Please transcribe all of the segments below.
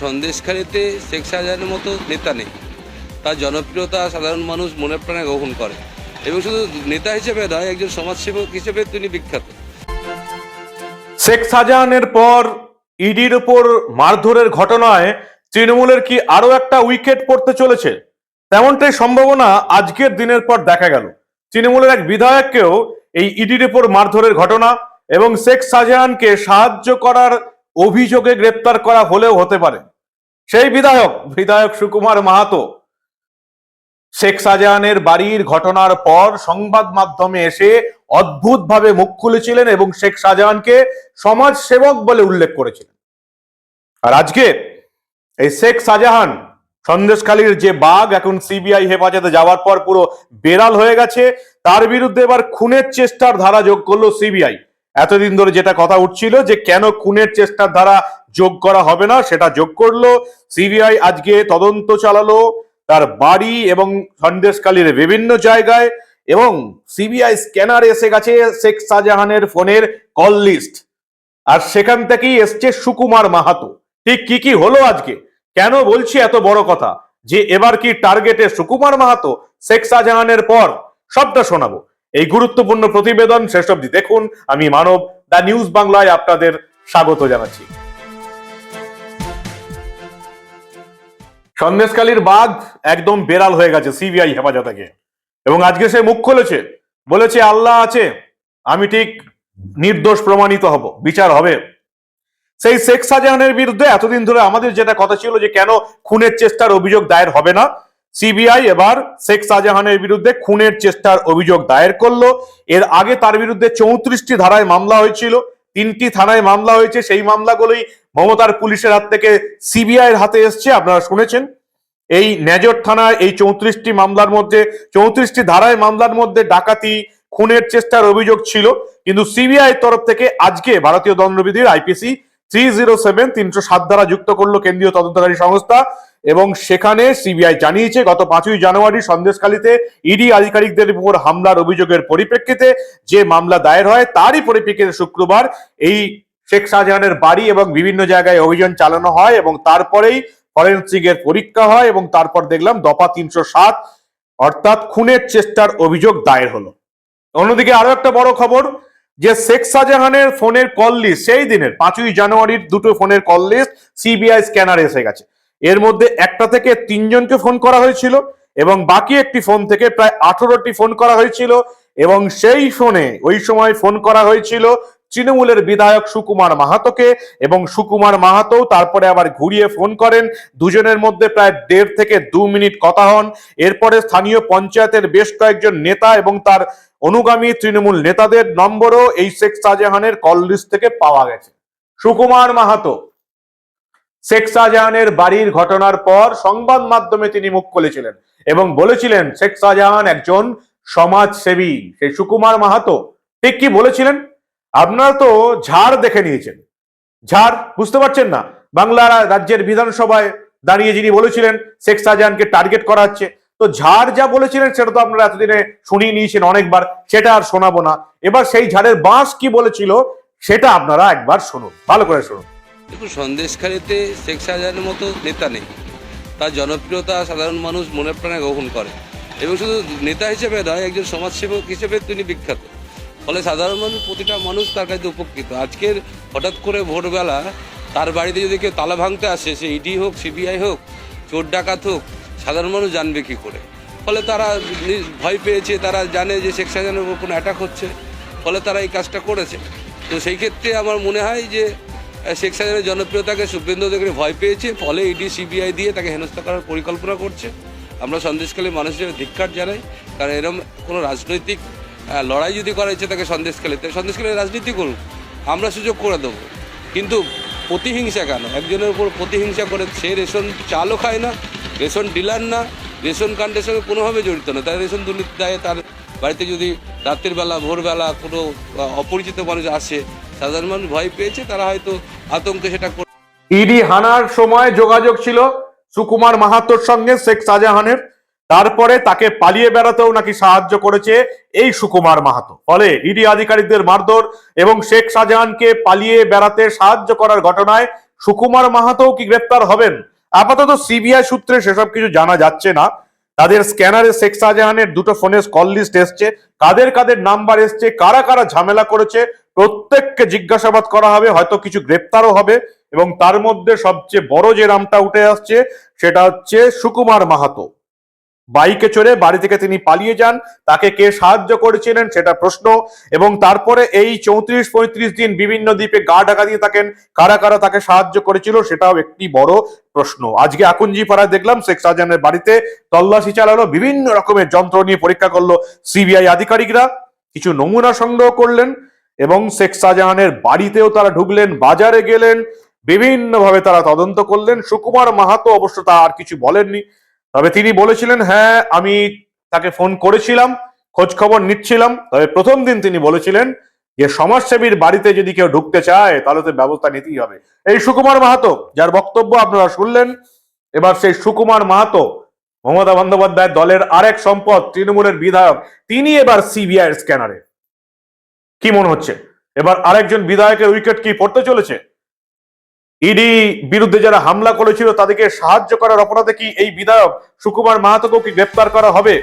সন্দেশখালীতে শেখ শাহজাহানের মতো নেতা নেই। তার জনপ্রিয়তা সাধারণ মানুষ মনে প্রাণে গ্রহণ করে এবং শুধু নেতা হিসেবে নয়, একজন সমাজসেবক হিসেবে তিনি বিখ্যাত। শেখ শাহজাহানের পর ইডির উপর মারধরের ঘটনায় তৃণমূলের কি আরও একটা উইকেট পড়তে চলেছে? তেমনটাই সম্ভাবনা আজকের দিনের পর দেখা গেল। তৃণমূলের এক বিধায়ককেও এই ইডির উপর মারধরের ঘটনা এবং শেখ শাহজাহানকে সাহায্য করার অভিযোগে গ্রেপ্তার করা হলেও হতে পারে। সেই বিধায়ক বিধায়ক সুকুমার মাহাতো। শেখ শাহজাহানের বাড়ির ঘটনার পর সংবাদ মাধ্যমে এসে অদ্ভুতভাবে মুখ খুলেছিলেন এবং শেখ শাহজাহানকে সমাজ সেবক বলে উল্লেখ করেছিলেন। আর আজকে এই শেখ শাহজাহান, সন্দেশখালীর যে বাঘ, এখন সিবিআই হেফাজতে যাওয়ার পর পুরো বেড়াল হয়ে গেছে, তার বিরুদ্ধে এবার খুনের চেষ্টার ধারা যোগ করল সিবিআই। এতদিন ধরে যেটা কথা উঠছিল যে কেন খুনের চেষ্টার ধারা যোগ করা হবে না, সেটা যোগ করল। সিবিআই আজকে তদন্ত চালালো, তার বাড়ি এবং সন্দেশখালীর বিভিন্ন জায়গায়, এবং সিবিআই স্ক্যানার এসে গেছে শেখ শাহজাহানের ফোনের কল লিস্ট। আর সেখান থেকেই এসছে সুকুমার মাহাতো। ঠিক কি কি হলো আজকে? কেন বলছি এত বড় কথা? যে এবার কি টার্গেটে সুকুমার মাহাতো, শেখ শাহজাহানের পর? সবটা শোনাবো। এই গুরুত্বপূর্ণ প্রতিবেদন শেষ অবধি দেখুন। আমি মানব দা নিউজ বাংলায় আপনাদের স্বাগত জানাচ্ছি। সন্দেশকালীর বাঘ একদম বেড়াল হয়ে গেছে সিবিআই হেফাজতে। গিয়ে এবং আজকে সে মুখ খুলেছে, বলেছে, আল্লাহ আছে, আমি ঠিক নির্দোষ প্রমাণিত হব, বিচার হবে। সেই শেখ শাহজাহানের বিরুদ্ধে এতদিন ধরে আমাদের যেটা কথা ছিল যে কেন খুনের চেষ্টার অভিযোগ দায়ের হবে না সিবিআই এবার শেখ শাহজাহানের বিরুদ্ধে খুনের চেষ্টার অভিযোগ দায়ের করল। এর আগে তার বিরুদ্ধে চৌত্রিশটি ধারায় মামলা হয়েছিল, তিনটি থানায় মামলা হয়েছে, সেই মামলাগুলোই মমতার পুলিশের হাত থেকে সিবিআই এর হাতে এসছে, আপনারা শুনেছেন? এই নেজর থানায় এই চৌত্রিশটি মামলার মধ্যে, চৌত্রিশটি ধারায় মামলার মধ্যে ডাকাতি, খুনের চেষ্টার অভিযোগ ছিল। কিন্তু সিবিআই তরফ থেকে আজকে ভারতীয় দণ্ডবিধির আইপিসি থ্রি জিরো সেভেন তিনশো সাত ধারা যুক্ত করল কেন্দ্রীয় তদন্তকারী সংস্থা এবং সেখানে সিবিআই জানিয়েছে, গত পাঁচই জানুয়ারি সন্দেশখালীতে ইডি আধিকারিকদের উপর হামলার অভিযোগের পরিপ্রেক্ষিতে যে মামলা দায়ের হয়, তারই পরিপ্রেক্ষিতে শুক্রবার এই শেখ শাহজাহানের বাড়ি এবং বিভিন্ন জায়গায় অভিযান চালানো হয় এবং তারপরেই ফরেন্সিকের পরীক্ষা হয় এবং তারপর দেখলাম দফা তিনশো সাত, অর্থাৎ খুনের চেষ্টার অভিযোগ দায়ের হলো। অন্যদিকে আরও একটা বড় খবর, যে শেখ শাহজাহানের ফোনের কল লিস্ট সেই দিনের পাঁচই জানুয়ারির দুটো ফোনের কল লিস্ট সিবিআই স্ক্যানার এসে গেছে। এর মধ্যে একটা থেকে তিনজনকে ফোন করা হয়েছিল এবং বাকি একটি ফোন থেকে প্রায় আঠারোটি ফোন করা হয়েছিল এবং সেই ফোনে ওই সময় ফোন করা হয়েছিল তৃণমূলের বিধায়ক সুকুমার মাহাতোকে এবং সুকুমার মাহাতো তারপরে আবার ঘুরিয়ে ফোন করেন। দুজনের মধ্যে প্রায় দেড় থেকে দু মিনিট কথা হন। এরপরে স্থানীয় পঞ্চায়েতের বেশ কয়েকজন নেতা এবং তার অনুগামী তৃণমূল নেতাদের নম্বরও এই শেখ শাহজাহানের কল লিস্ট থেকে পাওয়া গেছে। সুকুমার মাহাতো, শেখ শাহজাহানের বাড়ির ঘটনার পর সংবাদ মাধ্যমে তিনি মুখ খুলেছিলেন এবং বলেছিলেন, শেখ শাহজাহান একজন সমাজসেবী। সেই সুকুমার মাহাতো ঠিক কি বলেছিলেন? আপনারা তো ঝাড় দেখে নিয়েছেন। ঝাড়, বুঝতে পারছেন না? বাংলা রাজ্যের বিধানসভায় দাঁড়িয়ে যিনি বলেছিলেন, শেখ শাহজাহানকে টার্গেট করা হচ্ছে, তো ঝাড় যা বলেছিলেন সেটা তো আপনারা এতদিনে শুনিয়ে নিয়েছেন অনেকবার, সেটা আর শোনাবো না। এবার সেই ঝাড়ের বাঁশ কি বলেছিল, সেটা আপনারা একবার শুনুন, ভালো করে শুনুন। দেখুন, সন্দেশখালীতে শেখ শাহজাহানের মতো নেতা নেই। তার জনপ্রিয়তা সাধারণ মানুষ মনে প্রাণে গ্রহণ করে। এবং শুধু নেতা হিসেবে নয়, একজন সমাজসেবক হিসেবে তিনি বিখ্যাত। ফলে সাধারণ মানুষ, প্রতিটা মানুষ তার কাছে উপকৃত। আজকের হঠাৎ করে ভোরবেলা তার বাড়িতে যদি কেউ তালা ভাঙতে আসে, সে ইডি হোক সিবিআই হোক, চোর ডাকাত হোক, সাধারণ মানুষ জানবে কি করে? ফলে তারা ভয় পেয়েছে, তারা জানে যে শেখ শাহজাহানের উপর কোনো অ্যাটাক হচ্ছে। ফলে তারা এই কাজটা করেছে। তো সেই ক্ষেত্রে আমার মনে হয় যে শেখ শাহজাহানের জনপ্রিয়তাকে শুভেন্দু অধিকারী ভয় পেয়েছে, ফলে ইডি সিবিআই দিয়ে তাকে হেনস্থা করার পরিকল্পনা করছে। আমরা সন্দেশকালী মানুষ হিসেবে ধিক্কার জানাই, কারণ এরকম কোনো রাজনৈতিক লড়াই যদি করা ইচ্ছে তাকে সন্দেশকালীতে সন্দেশকালী রাজনীতি করুক, আমরা সুযোগ করে দেবো। কিন্তু প্রতিহিংসা কেন? একজনের উপর প্রতিহিংসা করে সে রেশন চালও খায় না, রেশন ডিলার না, রেশন কাণ্ডের সঙ্গে কোনোভাবে জড়িত না। তার রেশন দুর্নীতি দায়ে তার বাড়িতে যদি রাত্রির বেলা, ভোরবেলা কোনো অপরিচিত মানুষ আসে, সাধারণ মানুষ ভয় পেয়েছে, তারা হয়তো আতঙ্কে সেটা ইডি হানার সময় যোগাযোগ ছিল সুকুমার মাহাতোর সঙ্গে শেখ শাহজাহানের। তারপরে তাকে পালিয়ে বেড়াতেও নাকি সাহায্য করেছে এই সুকুমার মাহাতো। ফলে ইডি আধিকারিকদের মারধর এবং শেখ শাহজাহানকে পালিয়ে বেড়াতে সাহায্য করার ঘটনায় সুকুমার মাহাতো কি গ্রেপ্তার হবেন? আপাতত সিবিআই সূত্রে সেসব কিছু জানা যাচ্ছে না। তাদের স্ক্যানারে শেখ শাহজাহানের দুটো ফোনের কল লিস্ট এসছে। কাদের কাদের নাম্বার এসছে, কারা কারা ঝামেলা করেছে, প্রত্যেককে জিজ্ঞাসাবাদ করা হবে, হয়তো কিছু গ্রেপ্তারও হবে এবং তার মধ্যে সবচেয়ে বড় যে নামটা উঠে আসছে, সেটা হচ্ছে সুকুমার মাহাতো। বাইকে চড়ে বাড়ি থেকে তিনি পালিয়ে যান। তাকে কে সাহায্য করেছিলেন সেটা প্রশ্ন। এবং তারপরে এই চৌত্রিশ পঁয়ত্রিশ দিন বিভিন্ন দ্বীপে গা ঢাকা দিয়ে থাকেন। কারা কারা তাকে সাহায্য করেছিল সেটাও একটি বড় প্রশ্ন। আজকে আকুঞ্জি পাড়ায় দেখলাম, শেখ শাহজাহানের বাড়িতে তল্লাশি চালালো, বিভিন্ন রকমের যন্ত্র নিয়ে পরীক্ষা করল সিবিআই আধিকারিকরা। কিছু নমুনা সংগ্রহ করলেন এবং শেখ শাহজাহানের বাড়িতেও তারা ঢুকলেন, বাজারে গেলেন, বিভিন্নভাবে তারা তদন্ত করলেন। সুকুমার মাহাতো অবশ্য তা আর কিছু বলেননি। তবে তিনি বলেছিলেন হ্যাঁ আমি তাকে ফোন করেছিলাম, খোঁজ খবর নিচ্ছিলাম। তবে প্রথম দিন তিনি বলেছিলেন যে, সমাজসেবীর বাড়িতে যদি কেউ ঢুকতে চায়, তাহলে তো ব্যবস্থা নিতেই হবে। এই সুকুমার মাহাতো, যার বক্তব্য আপনারা শুনলেন, এবার সেই সুকুমার মাহাতো, মমতা বন্দ্যোপাধ্যায় দলের আরেক সম্পদ, তৃণমূলের বিধায়ক, তিনি এবার সিবিআই স্ক্যানারে। কি মনে হচ্ছে? এবার আরেকজন বিধায়কের উইকেট কি পড়তে চলেছে? ইডি বিরুদ্ধে যারা হামলা করেছিল, তাদেরকে সাহায্য করার অপরাধে কি এই বিধায়ক সুকুমার মাহাতোকেও কি গ্রেপ্তার করা হবে?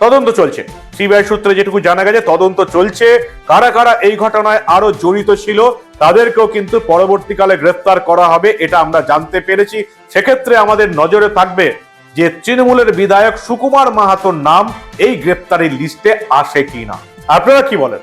তদন্ত চলছে। সিবিআই সূত্রে যেটুকু জানা গেছে, তদন্ত চলছে। কারা কারা এই ঘটনায় আরও জড়িত ছিল, তাদেরকেও কিন্তু পরবর্তীকালে গ্রেফতার করা হবে, এটা আমরা জানতে পেরেছি। সেক্ষেত্রে আমাদের নজরে থাকবে যে তৃণমূলের বিধায়ক সুকুমার মাহাতোর নাম এই গ্রেপ্তারির লিস্টে আসে কিনা। আপনারা কি বলেন?